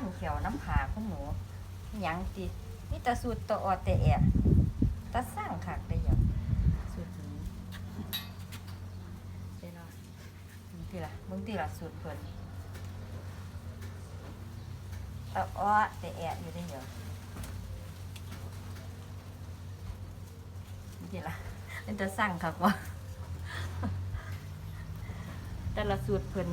ขั้นเขียวน้ำขาคุณหนูหยังตินี่ตะสูตรตะออแต่แอะตะสร้างคักได้ยังสูตรนี้เด้เนาะมึงติล่ะมึงติล่ะสูตรเพิ่นตะออแต่แอะอยู่ได้ยังมึงติล่ะเป็นตะสร้างคักวะแต่ละสูตรเพิ่น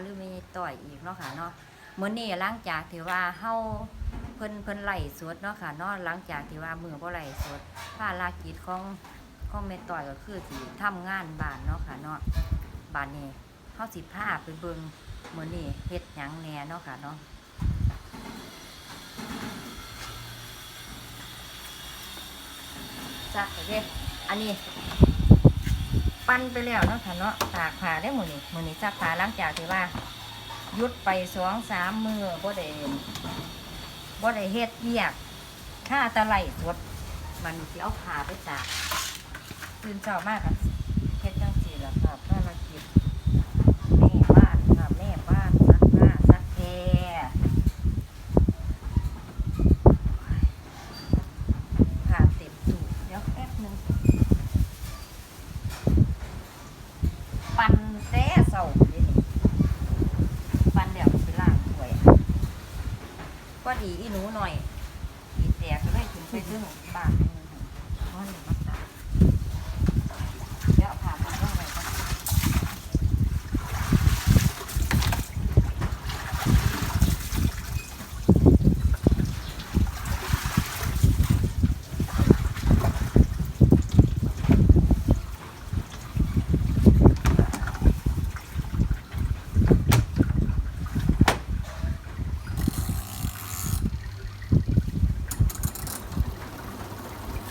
หรือม่ต่อยอีกเนาะค่ะเนาะเมื้อนี้หลังจากที่ว่าเฮาเพิ่นเพิ่นไหล่สดเนาะค่ะเนาะหลังจากที่ว่ามือบ่ไหล่สดภารกิจของของแม่ต่อยก็คือสิทำงานบ้านเนาะค่ะเนาะบ้านนี้เฮาสิพาไปเบิ่งมื้อนี้เฮ็ดหยังแหน่เนาะค่ะเนาะจักเด้อันนี้ ปั้นไปแล้วเนาะค่ะเนาะตากผ้าได้หมดนี่มือนี้ซักผ้าล้างจากที่ว่ายุดไปสองสามมือบ่ได้บ่ได้เฮ็ดเบียกค่าตะไลสดมันสิเอาผ้าไปตากตื่นเช้ามากค่ะเฮ็ดจังซี่ล่ะค่ะภารกิจแม่บ้านค่ะแม่บ้านซักผ้าซักแพรผ้าเต็มตู้เดี๋ยวแป๊บหนึง ปั่นแต่เสาเดี๋ยวนี้ปั่นเดี๋ยวไปล้างถ้วย ก็ดีอีหนูหน่อยอีแตกก็เลยถึงไปซื้อของบ้านนี่เพราะหนูมาตากเดี๋ยวเอาผ่ามาต้องไว้ก่อน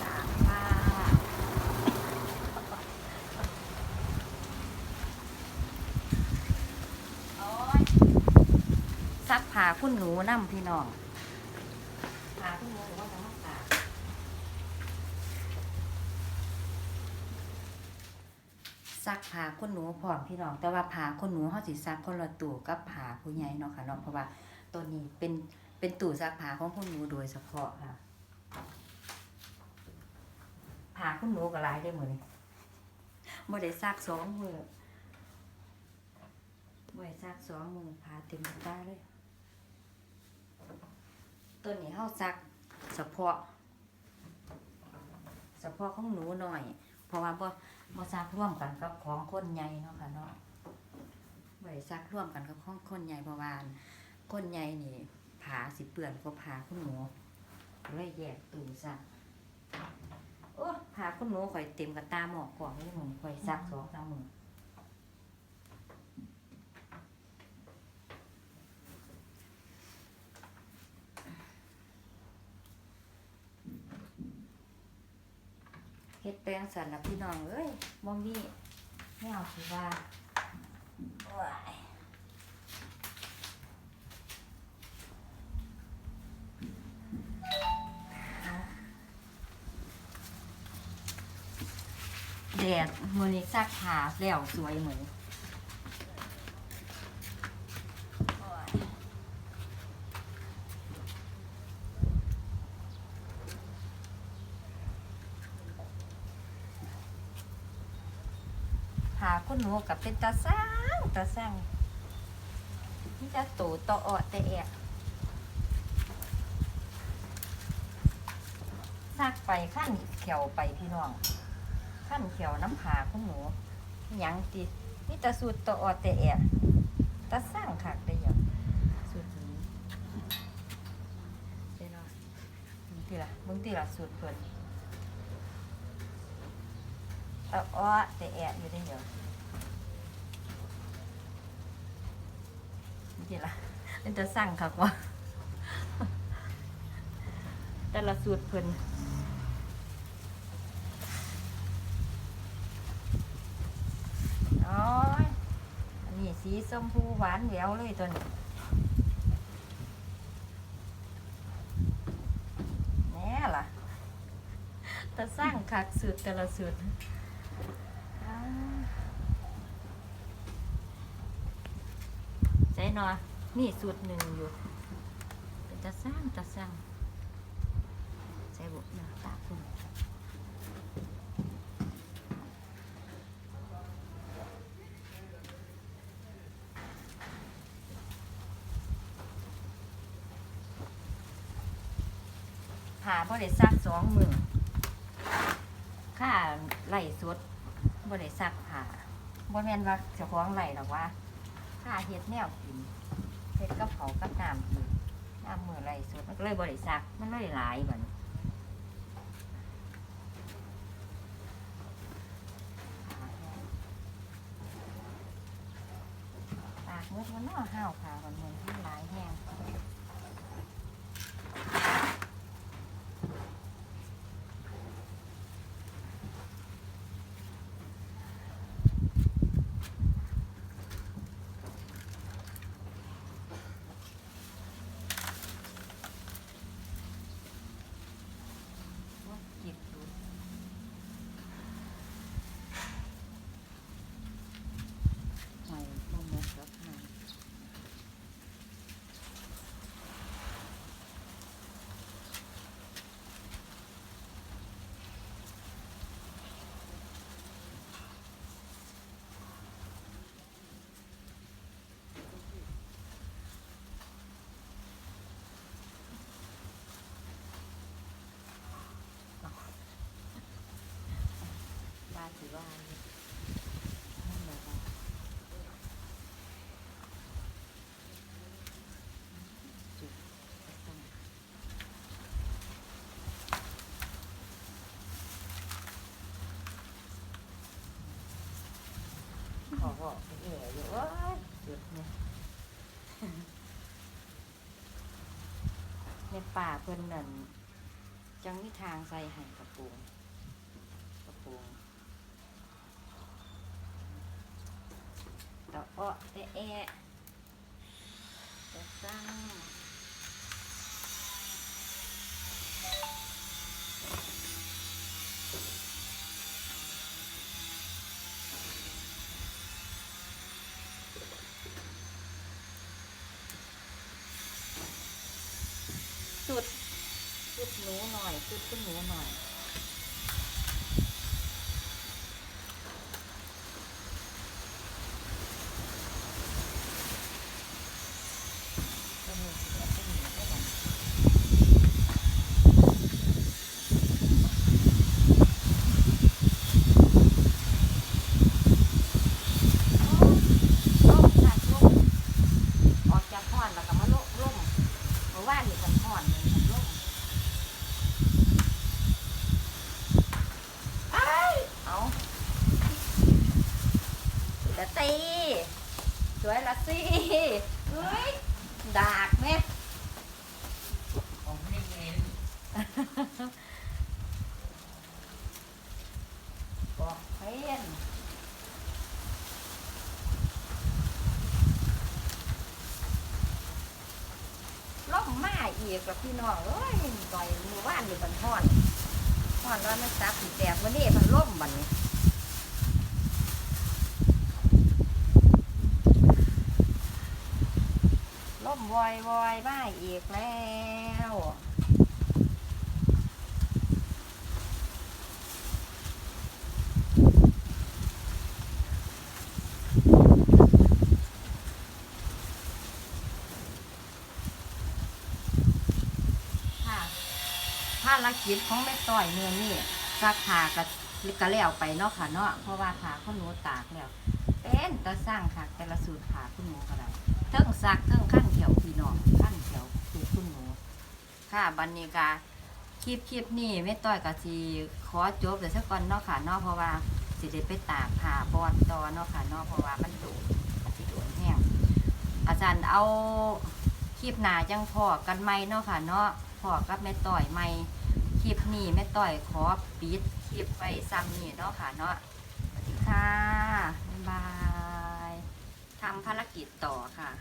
ตากผ้าโอ๊ยซักผ้า คุณหนูน้ำพี่น้องผ้าคุณหนูหรือว่าจะมาตากซักผ้าคนหนูพร้อมพี่น้อง แต่ว่าผ้าคนหนูเขาสิซักคนละตู้กับผ้าผู้ใหญ่เนาะค่ะเนาะเพราะว่าตัวนี้เป็นเป็นตู้ซักผ้าของคนหนูโดยเฉพาะค่ะผ้าคนหนูก็ลายได้หมดเลยบ่ได้ซักสองมือบ่ได้ซักสองมือผ้าเต็มตาเลย ตัวนี้เฮาซักเฉพาะเฉพาะของหนูหน่อย เพราะว่าบ่มาซักร่วมกันกับของคนใหญ่เนาะค่ะเนาะไว้ซักร่วมกันกับของคนใหญ่เพราะว่าคนใหญ่นี่ผาสิเปื่อนก็ผาคุณหนูเลยแยกตูซักโอ้ผาคุณหนูข่อยเต็มกับตาหมอกกล่องนี่หนูข่อยซักสองสามมือเฮ็ดแปลง สันนะพี่น้องเอ้ยบองนี่ไม่เอาสิว่าแดดมือนี้ซักผ้าแล้วสวยเหมือนโอ้ยผ้า คุณหนูกับเป็นตาสร้างตาสร้างนี่จะตูตออแต่แอะซักไปขั้นเขียวไปพี่น้องขั้นเขียวน้ำผาของหนูยังตินี่ตะสูตรตะออแต่แอะตะสร้างคักได้ยังสูตรนี้เด้เนาะมึงตีละมึงตีละสูตรเพิ่นตะออแต่แอะอยู่ได้หยัง มึงตีละเป็นจะสั่งคักว่าแต่ละสูตรเพิ่นโอ้ยอันนี้สีชมพูหวานแหววเลยตัวนี้แน่ล่ะแต่สร้างคักสูตรแต่ละสูตรอ้าว ใจหนอนี่สูตรหนึ่งอยู่เป็นตะสร้างตะสร้างใส่บุกหน้าตาคุณผ่าบ่ได้ซักสองมือค่าไหลสดบ่ได้ซักผ่าบ่แม่นว่าเจ้าของไหลหรอกว่า ค่าเฮ็ดแนวกินเฮ็ดกับเขากับน้ำกินน้ำมือไรสดมันก็เลยบริสักมันเลยหลายบัดนปากมุกมันน่าห้าวขาบันเมือที่หลายแห้งว่าจิบดูหอยต้มมดกับหางว่าสิว่าอยู่นั่นแหละว่าจุดต้อง ขอ บอกไปเอ๋อยู่ว่าจุดเนี่ยในป่าเพิ่นนั่นจังมีทางใส่หันกระปูงกระปูงตะอ้อแตะแอะตะตั้งสุดสุดห นูหน่อยสุดขึ้นหนูหน่อย ก็มีสิเอาขึ้นหนูได้บ้างล่มค่ะล่มออกจากห้อนแล้วก็มาล่มล่มเพราะว่านี่กันห้อนเลยกันล่มไอ้ายเอาละตีส วยละสิเฮ้ยดากแม่ผมไม่เห็นบอกเพื่อนล่มมาอีกกับพี่น้องเอ้ยต่อยมือว่านอยู่บันห้อนห้อนว่ามันซับสีแตกวันนี้มันล่มบันนี้ มวอยวอยมาอีกแล้วค่ะภารกิจของแม่ต้อยเมือนี่ซักผ้าก็ก็แล้วไปเนาะค่ะเนาะเพราะว่าผ้าคุณหนูตากแล้วเป็นตะสร้างค่ะแต่ละสูตรผ้าคุณหนูก็ได้ เทิงซักเทิงขั้นแถวพี่น้องขั้นแถวสูตรคุณหนูค่ะบันนี้กาคลิปคลิปนี้แม่ต้อยก็สิขอจบแต่สักก่อนเนาะค่ะเนาะเพราะว่าสิได้ไปตากผ้าบอนตอเนาะค่ะเนาะเพราะว่ามันดดมันสิโดดแห้งอาจารย์เอาคลิปหนาจังพอกันไหมเนาะค่ะเนาะพอกับแม่ต่อยไหมคลิปนี้แม่ต่อยขอปิดคลิปไปซ้ำนี่เนาะค่ะเนาะสวัสดีค่ะ ภารกิจต่อค่ะ